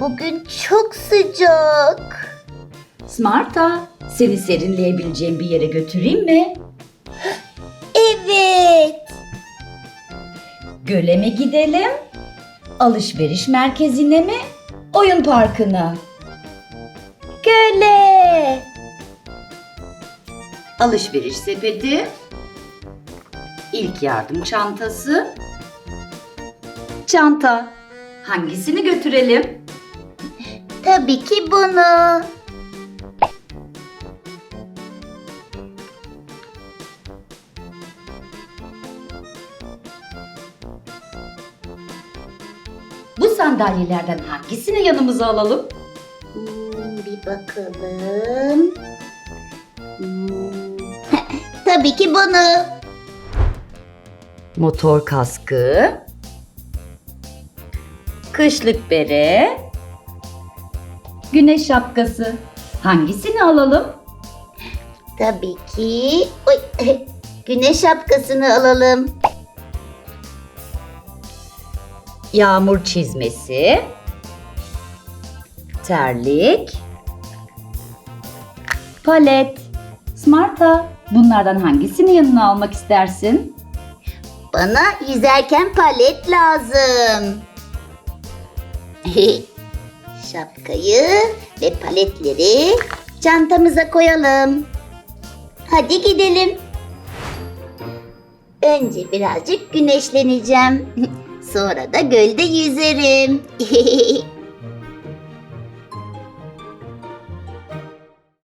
Bugün çok sıcak. Smarta, seni serinleyebileceğim bir yere götüreyim mi? Evet. Göle mi gidelim? Alışveriş merkezine mi? Oyun parkına. Göle. Alışveriş sepeti. İlk yardım çantası. Çanta. Hangisini götürelim? Tabii ki bunu. Bu sandalyelerden hangisini yanımıza alalım? Hmm, bir bakalım. Hmm, Tabii ki bunu. Motor kaskı, kışlık bere, güneş şapkası. Hangisini alalım? Tabii ki. Oy, güneş şapkasını alalım. Yağmur çizmesi, terlik, palet. Smarta, bunlardan hangisini yanına almak istersin? Bana yüzerken palet lazım. Şapkayı ve paletleri çantamıza koyalım. Hadi gidelim. Önce birazcık güneşleneceğim. Sonra da gölde yüzerim.